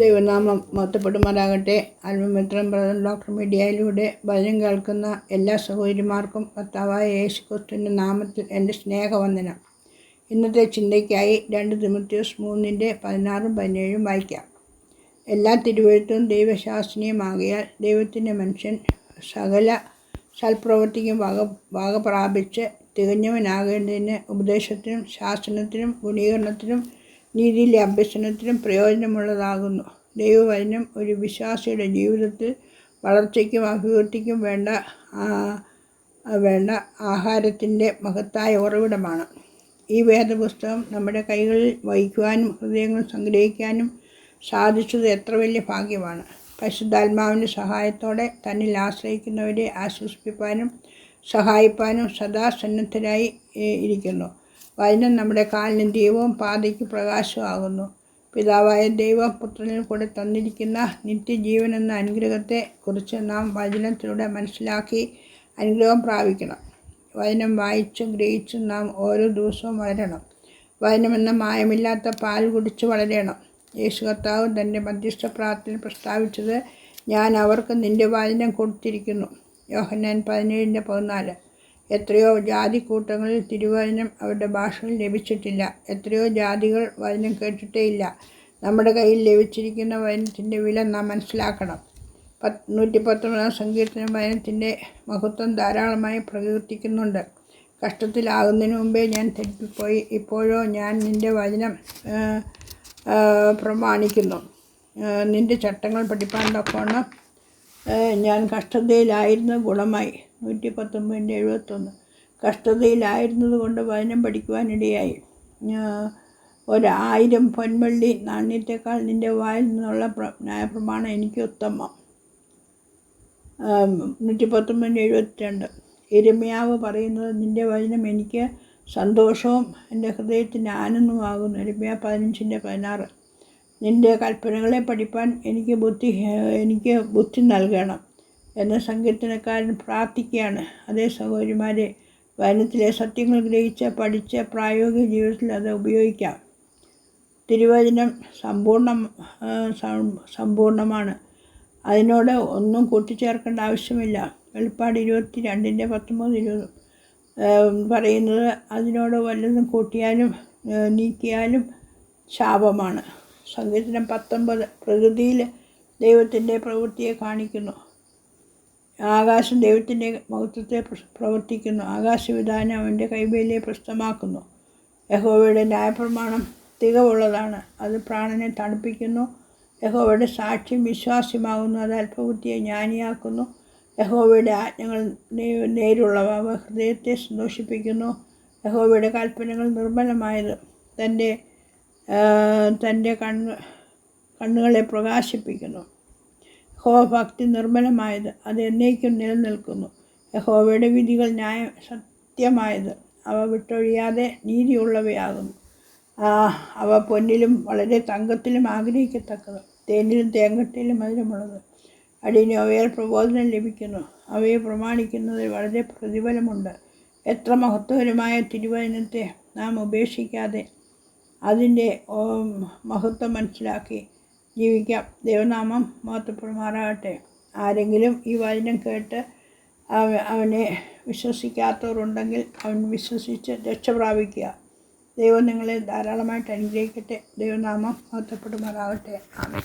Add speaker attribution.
Speaker 1: ദൈവനാമം മൊത്തപ്പെടുമാറാകട്ടെ അൽമിത്രം brother doctor മീഡിയയിലൂടെ ഭജനം കേൾക്കുന്ന എല്ലാ സഹോദരിമാർക്കും കർത്താവായ യേശു ക്രിസ്തുവിന്റെ നാമത്തിൽ എന്റെ സ്നേഹവന്ദനം. ഇന്നത്തെ ചിന്തയ്ക്കായി രണ്ട് തിമത്യോസ് മൂന്നിന്റെ പതിനാറും പതിനേഴും വായിക്കാം. എല്ലാ തിരുവഴുത്തും ദൈവശാസ്ത്രീയമാകിയാൽ ദൈവത്തിന്റെ മനുഷ്യൻ സകല സൽപ്രവൃത്തിക്കും വക വക പ്രാപിച്ച് തികഞ്ഞവനാകേണ്ടതിന് ഉപദേശത്തിനും ശാസനത്തിനും ഗുണീകരണത്തിനും നീതിയിലെ അഭ്യസനത്തിനും പ്രയോജനമുള്ളതാകുന്നു. ദൈവവചനം ഒരു വിശ്വാസിയുടെ ജീവിതത്തിൽ വളർച്ചയ്ക്കും അഭിവൃദ്ധിക്കും വേണ്ട വേണ്ട ആഹാരത്തിന്റെ മഹത്തായ ഉറവിടമാണ്. ഈ വേദപുസ്തകം നമ്മുടെ കൈകളിൽ വഹിക്കുവാനും ഹൃദയങ്ങൾ സംഗ്രഹിക്കാനും സാധിച്ചത് എത്ര വലിയ ഭാഗ്യമാണ്. പരിശുദ്ധാത്മാവിന്റെ സഹായത്തോടെ തന്നിൽ ആശ്രയിക്കുന്നവരെ ആശ്വസിപ്പിക്കാനും സഹായിപ്പാനും സദാ സന്നദ്ധരായി ഇരിക്കുന്നു. വചനം നമ്മുടെ കാലിന് ദൈവവും പാതയ്ക്ക് പ്രകാശമാകുന്നു പിതാവായ ദൈവം പുത്രനിൽ കൂടെ തന്നിരിക്കുന്ന നിത്യജീവൻ എന്ന അനുഗ്രഹത്തെ കുറിച്ച് നാം വചനത്തിലൂടെ മനസ്സിലാക്കി അനുഗ്രഹം പ്രാപിക്കണം. വചനം വായിച്ചും ഗ്രഹിച്ചും നാം ഓരോ ദിവസവും വളരണം. വചനമെന്ന മായമില്ലാത്ത പാൽ കുടിച്ച് വളരണം. യേശു കർത്താവ് തന്റെ മധ്യസ്ഥ പ്രാർത്ഥന പ്രസ്താവിച്ചത് ഞാൻ അവർക്ക് നിന്റെ വചനം കൊടുത്തിരിക്കുന്നു. യോഹന്നാൻ പതിനേഴിന്റെ പതിനാല്. എത്രയോ ജാതിക്കൂട്ടങ്ങളിൽ തിരുവചനം അവരുടെ ഭാഷയിൽ ലഭിച്ചിട്ടില്ല. എത്രയോ ജാതികൾ വചനം കേട്ടിട്ടേയില്ല. നമ്മുടെ കയ്യിൽ ലഭിച്ചിരിക്കുന്ന വചനത്തിന്റെ വില നാം മനസ്സിലാക്കണം. പത്ത് നൂറ്റി പത്തൊമ്പതാം സങ്കീർത്തനം വചനത്തിന്റെ മഹത്വം ധാരാളമായി പ്രകീർത്തിക്കുന്നുണ്ട്. കഷ്ടത്തിലാകുന്നതിന് മുമ്പേ ഞാൻ തെറ്റിപ്പോയി. ഇപ്പോഴോ ഞാൻ നിന്റെ വചനം പ്രമാണിക്കുന്നു. നിന്റെ ചട്ടങ്ങൾ പഠിപ്പാൻ തക്കവണ്ണം ഞാൻ കഷ്ടതയിലായിരുന്ന ഗുണമായി. നൂറ്റി പത്തൊമ്പതിന്റെ എഴുപത്തൊന്ന്. കഷ്ടതയിലായിരുന്നത് കൊണ്ട് വചനം പഠിക്കുവാനിടയായി. ഒരായിരം പൊന്മള്ളി നാണ്യത്തെക്കാൾ നിന്റെ വായിൽ നിന്നുള്ള ന്യായപ്രമാണം എനിക്ക് ഉത്തമം. നൂറ്റി പത്തൊമ്പതിന്റെ എഴുപത്തിരണ്ട്. എരുമയാവ് പറയുന്നത് നിന്റെ വചനം എനിക്ക് സന്തോഷവും എന്റെ ഹൃദയത്തിന്റെ ആനന്ദമാകുന്നു എരുമയ പതിനഞ്ചിന്റെ പതിനാറ്. നിന്റെ കൽപ്പനകളെ പഠിപ്പാൻ എനിക്ക് ബുദ്ധി എനിക്ക് ബുദ്ധി നൽകണം. എന്ന സങ്കീർത്തനക്കാരൻ പ്രാർത്ഥിക്കുകയാണ്. അതേ സഹോദരിമാരെ വചനത്തിലെ സത്യങ്ങൾ ഗ്രഹിച്ച് പഠിച്ച് പ്രായോഗിക ജീവിതത്തിൽ അത് ഉപയോഗിക്കാം. തിരുവചനം സമ്പൂർണ സമ്പൂർണമാണ്. അതിനോട് ഒന്നും കൂട്ടിച്ചേർക്കേണ്ട ആവശ്യമില്ല. വെളിപ്പാട് ഇരുപത്തി രണ്ടിന്റെ പത്തൊമ്പത് ഇരുപത് പറയുന്നത് അതിനോട് വല്ലതും കൂട്ടിയാലും നീക്കിയാലും ശാപമാണ്. സങ്കീർത്തനം പത്തൊമ്പത് പ്രകൃതിയിൽ ദൈവത്തിന്റെ പ്രവൃത്തിയെ കാണിക്കുന്നു. ആകാശം ദൈവത്തിന്റെ മഹത്വത്തെ പ്രവർത്തിക്കുന്നു. ആകാശവിധാനം അവന്റെ കൈവേലിയെ പ്രസ്തമാക്കുന്നു യഹോവയുടെ ന്യായപ്രമാണം തികവുള്ളതാണ്. അത് പ്രാണനെ തണുപ്പിക്കുന്നു. യഹോവയുടെ സാക്ഷ്യം വിശ്വാസ്യമാകുന്നു. അത് അല്പബുദ്ധിയെ ജ്ഞാനിയാക്കുന്നു. യഹോവയുടെ ആജ്ഞകൾ നേരുള്ളവ. അവ ഹൃദയത്തെ സന്തോഷിപ്പിക്കുന്നു. യഹോവയുടെ കൽപ്പനകൾ നിർമ്മലമായത് തന്റെ തന്റെ കണ്ണ് കണ്ണുകളെ പ്രകാശിപ്പിക്കുന്നു. യഹോഭക്തി നിർമ്മലമായത് അത് എന്നേക്കും നിലനിൽക്കുന്നു. യഹോവയുടെ വിധികൾ ന്യായ സത്യമായത്. അവ വിട്ടൊഴിയാതെ നീതിയുള്ളവയാകുന്നു. അവ പൊന്നിലും വളരെ തങ്കത്തിലും ആഗ്രഹിക്കത്തക്കത്. തേനിലും തേങ്കട്ടിലും മധുരമുള്ളത്. അടിയന് അവയാൽ പ്രബോധനം ലഭിക്കുന്നു. അവയെ പ്രമാണിക്കുന്നതിൽ വളരെ പ്രതിഫലമുണ്ട്. എത്ര മഹത്വകരമായ തിരുവചനത്തെ നാം ഉപേക്ഷിക്കാതെ അതിന്റെ മഹത്വം മനസ്സിലാക്കി ജീവിക്കാം. ദൈവനാമം മഹത്വപ്പെടുമാറാകട്ടെ ആരെങ്കിലും ഈ വചനം കേട്ട് അവനെ വിശ്വസിക്കാത്തവരുണ്ടെങ്കിൽ അവൻ വിശ്വസിച്ച് രക്ഷ പ്രാപിക്കുക. ദൈവം നിങ്ങളെ ധാരാളമായിട്ട് അനുഗ്രഹിക്കട്ടെ. ദൈവനാമം മഹത്വപ്പെടുമാറാകട്ടെ ആമേ